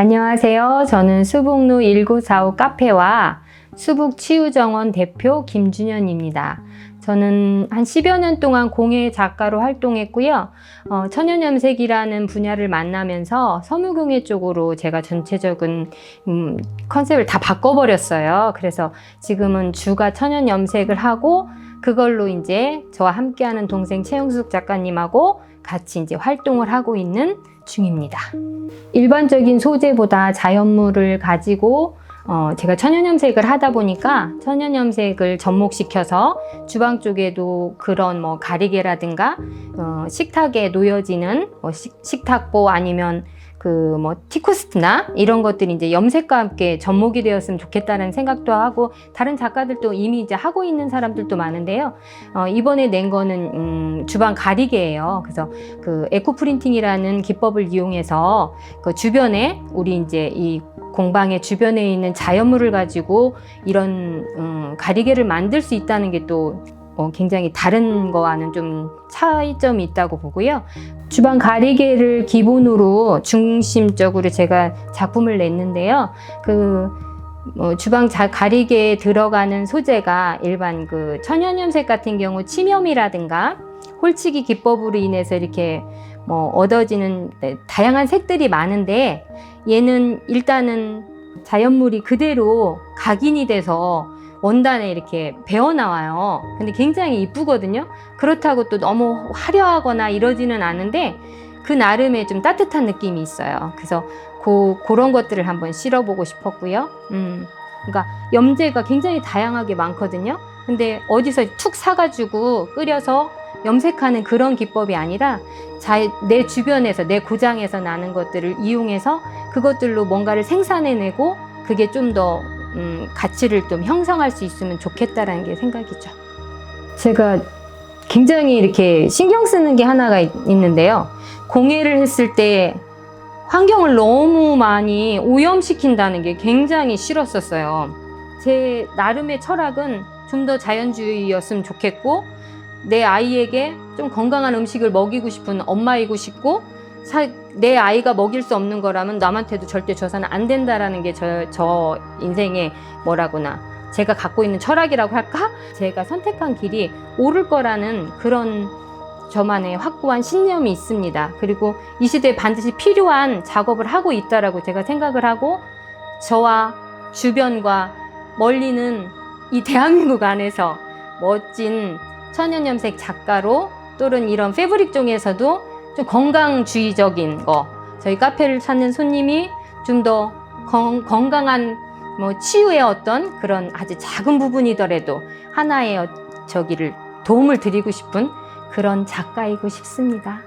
안녕하세요. 저는 수북루 1945 카페와 수북치유정원 대표 김준현입니다. 저는 한 10여 년 동안 공예 작가로 활동했고요. 어, 천연염색이라는 분야를 만나면서 섬유공예 쪽으로 제가 전체적인 음, 컨셉을 다 바꿔버렸어요. 그래서 지금은 주가 천연염색을 하고 그걸로 이제 저와 함께하는 동생 최영숙 작가님하고 같이 이제 활동을 하고 있는 중입니다. 일반적인 소재보다 자연물을 가지고 어, 제가 천연염색을 하다 보니까 천연염색을 접목시켜서 주방 쪽에도 그런 뭐 가리개라든가 어, 식탁에 놓여지는 뭐 식, 식탁보 아니면 그 뭐 티쿠스트나 이런 것들이 이제 염색과 함께 접목이 되었으면 좋겠다는 생각도 하고 다른 작가들도 이미 이제 하고 있는 사람들도 많은데요. 어, 이번에 낸 거는 음, 주방 가리개예요. 그래서 그 에코 프린팅이라는 기법을 이용해서 그 주변에 우리 이제 이 공방의 주변에 있는 자연물을 가지고 이런 음, 가리개를 만들 수 있다는 게또 어, 굉장히 다른 거와는 좀 차이점이 있다고 보고요. 주방 가리개를 기본으로 중심적으로 제가 작품을 냈는데요. 그뭐 주방 자, 가리개에 들어가는 소재가 일반 그 천연염색 같은 경우 침염이라든가 홀치기 기법으로 인해서 이렇게 뭐 얻어지는 네, 다양한 색들이 많은데 얘는 일단은 자연물이 그대로 각인이 돼서 원단에 이렇게 배어 나와요. 근데 굉장히 이쁘거든요. 그렇다고 또 너무 화려하거나 이러지는 않은데 그 나름의 좀 따뜻한 느낌이 있어요. 그래서 고, 그런 것들을 한번 실어보고 싶었고요. 음, 그러니까 염제가 굉장히 다양하게 많거든요. 근데 어디서 툭 사가지고 끓여서 염색하는 그런 기법이 아니라 자, 내 주변에서 내 고장에서 나는 것들을 이용해서 그것들로 뭔가를 생산해내고 그게 좀더 음, 가치를 좀 형성할 수 있으면 좋겠다라는 게 생각이죠. 제가 굉장히 이렇게 신경 쓰는 게 하나가 있, 있는데요. 공예를 했을 때 환경을 너무 많이 오염시킨다는 게 굉장히 싫었었어요. 제 나름의 철학은 좀 더 자연주의였으면 좋겠고, 내 아이에게 좀 건강한 음식을 먹이고 싶은 엄마이고 싶고, 사, 내 아이가 먹일 수 없는 거라면 남한테도 절대 줘서는 안 된다라는 게 저, 저 인생의 뭐라구나. 제가 갖고 있는 철학이라고 할까? 제가 선택한 길이 옳을 거라는 그런 저만의 확고한 신념이 있습니다. 그리고 이 시대에 반드시 필요한 작업을 하고 있다라고 제가 생각을 하고 저와 주변과 멀리는 이 대한민국 안에서 멋진 천연염색 작가로 또는 이런 패브릭 종에서도 좀 건강주의적인 거 저희 카페를 찾는 손님이 좀 더 건강한 뭐 치유의 어떤 그런 아주 작은 부분이더라도 하나의 어- 저기를 도움을 드리고 싶은 그런 작가이고 싶습니다.